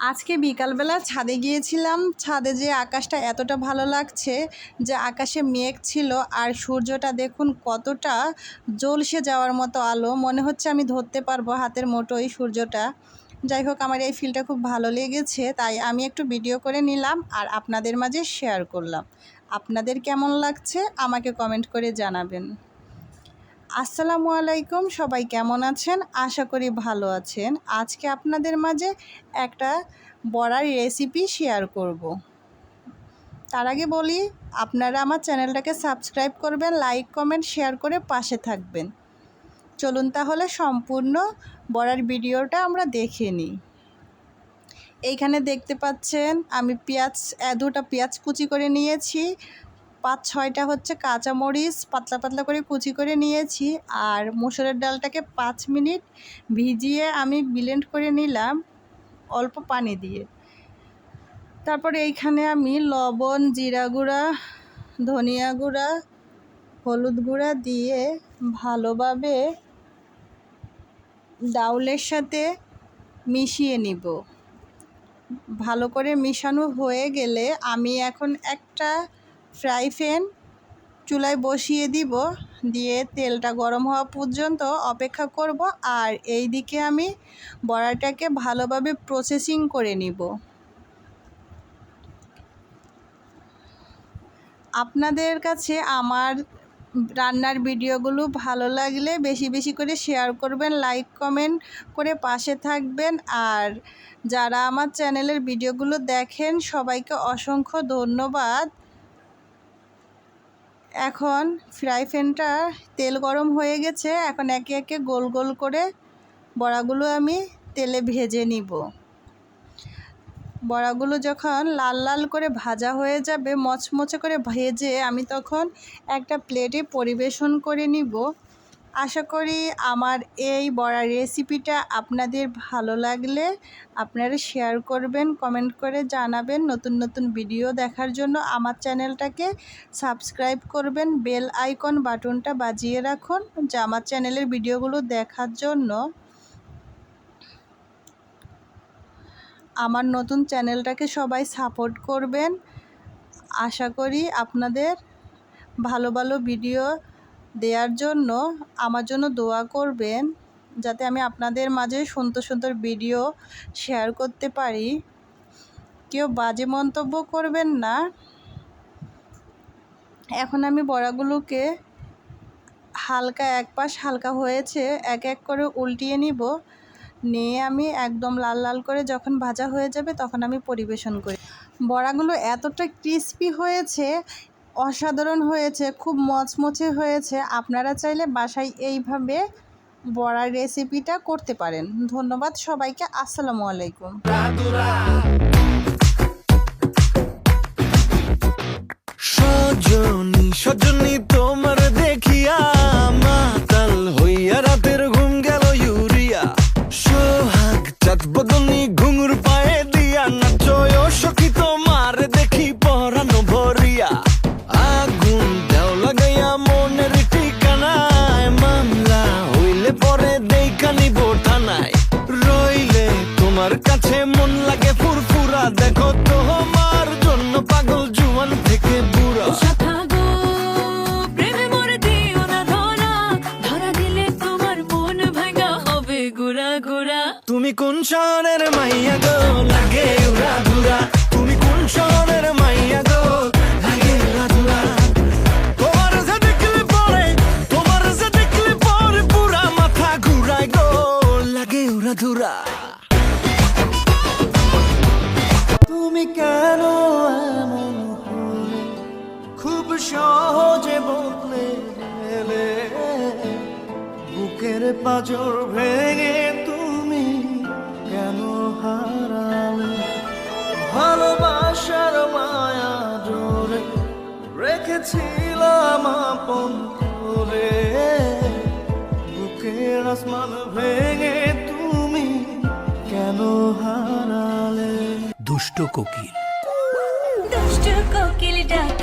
আজকে বিকালবেলা ছাদে গিয়েছিলাম। ছাদে যে আকাশটা এতটা ভালো লাগছে যে আকাশে মেঘ ছিল আর সূর্যটা দেখুন কতটা জলসে যাওয়ার মতো আলো। মনে হচ্ছে আমি ধরতে পারব হাতের মোটোই সূর্যটা। যাই হোক, আমার এই ফিলটা খুব ভালো লেগেছে, তাই আমি একটু ভিডিও করে নিলাম আর আপনাদের মাঝে শেয়ার করলাম। আপনাদের কেমন লাগছে আমাকে কমেন্ট করে জানাবেন। আসসালামু আলাইকুম, সবাই কেমন আছেন? আশা করি ভালো আছেন। আজকে আপনাদের মাঝে একটা বড়ার রেসিপি শেয়ার করব। তার আগে বলি, আপনারা আমার চ্যানেলটাকে সাবস্ক্রাইব করবেন লাইক কমেন্ট শেয়ার করে পাশে থাকবেন। চলুন তাহলে সম্পূর্ণ বড়ার ভিডিওটা আমরা দেখে নিই। এইখানে দেখতে পাচ্ছেন, আমি পেঁয়াজ দুটা পেঁয়াজ কুচি করে নিয়েছি। পাঁচ ছয়টা হচ্ছে কাঁচামরিচ পাতলা পাতলা করে কুচি করে নিয়েছি আর মুসুরের ডালটাকে পাঁচ মিনিট ভিজিয়ে আমি ব্লেন্ড করে নিলাম অল্প পানি দিয়ে। তারপরে এইখানে আমি লবণ, জিরা গুঁড়া, ধনিয়া গুঁড়া, হলুদ গুঁড়া দিয়ে ভালোভাবে ডাউলের সাথে মিশিয়ে নিব। ভালো করে মিশানো হয়ে গেলে আমি এখন একটা ফ্রাই প্যান চুলায় বসিয়ে দিব, দিয়ে তেলটা গরম হওয়া পর্যন্ত অপেক্ষা করব। আর এই দিকে আমি বড়াটাকে ভালোভাবে প্রসেসিং করে নিব। আপনাদের কাছে আমার রান্নার ভিডিওগুলো ভালো লাগলে বেশি বেশি করে শেয়ার করবেন লাইক কমেন্ট করে পাশে থাকবেন। আর যারা আমার চ্যানেলের ভিডিওগুলো দেখেন, সবাইকে অসংখ্য ধন্যবাদ। এখন ফ্রাই প্যানটা তেল গরম হয়ে গেছে। এখন একে একে গোল গোল করে বড়াগুলো আমি তেলে ভেজে নিব। বড়াগুলো যখন লাল লাল করে ভাজা হয়ে যাবে, মচমচে করে ভেজে আমি তখন একটা প্লেটে পরিবেশন করে নিব। আশা করি আমার এই বড়া রেসিপিটা আপনাদের ভালো লাগলে আপনারা শেয়ার করবেন কমেন্ট করে জানাবেন। নতুন নতুন ভিডিও দেখার জন্য আমার চ্যানেলটাকে সাবস্ক্রাইব করবেন। বেল আইকন বাটনটা বাজিয়ে রাখুন যে আমার চ্যানেলের ভিডিওগুলো দেখার জন্য। আমার নতুন চ্যানেলটাকে সবাই সাপোর্ট করবেন। আশা করি আপনাদের ভালো ভালো ভিডিও দেওয়ার জন্য আমার জন্য দোয়া করবেন যাতে আমি আপনাদের মাঝে সুন্দর সুন্দর ভিডিও শেয়ার করতে পারি। কেউ বাজে মন্তব্য করবেন না। এখন আমি বড়াগুলোকে হালকা এক পাশ হালকা হয়েছে, এক এক করে উল্টিয়ে নিব। নিয়ে আমি একদম লাল লাল করে যখন ভাজা হয়ে যাবে তখন আমি পরিবেশন করি। বড়াগুলো এতটা ক্রিস্পি হয়েছে অসাধারণ হয়েছে, খুব মচমচে হয়েছে। আপনারা চাইলে বাসায় এইভাবে বড়ার রেসিপিটা করতে পারেন। ধন্যবাদ সবাইকে, আসসালামু আলাইকুম। সজনী তোমার দেখিয়া মাতাল হইয়া রাতের ঘুম গেল ইউরিয়া। সোহাগ, চাঁদ বদনী, ঘুঙুর পায়ে শহরের মাইয়া গো? লাগে উড়া ধুরা। তুমি কোন শহরের মাইয়া গো? লাগে উড়া তোমার যে দেখলে পরে, তোমার যে দেখলে পরে পুরা মাথা ঘুরায় গো। লাগে উড়া তুমি কেন এমন খুব সহজে বদলে বুকের পাজর ভেঙে হারালে ভালোবাসার মায়া জোরে রেখেছিলাম আপন করে। বুকের আসমান ভেঙে তুমি কেন হারালে? দুষ্ট কোকিল। দুষ্ট কোকিল ডাকে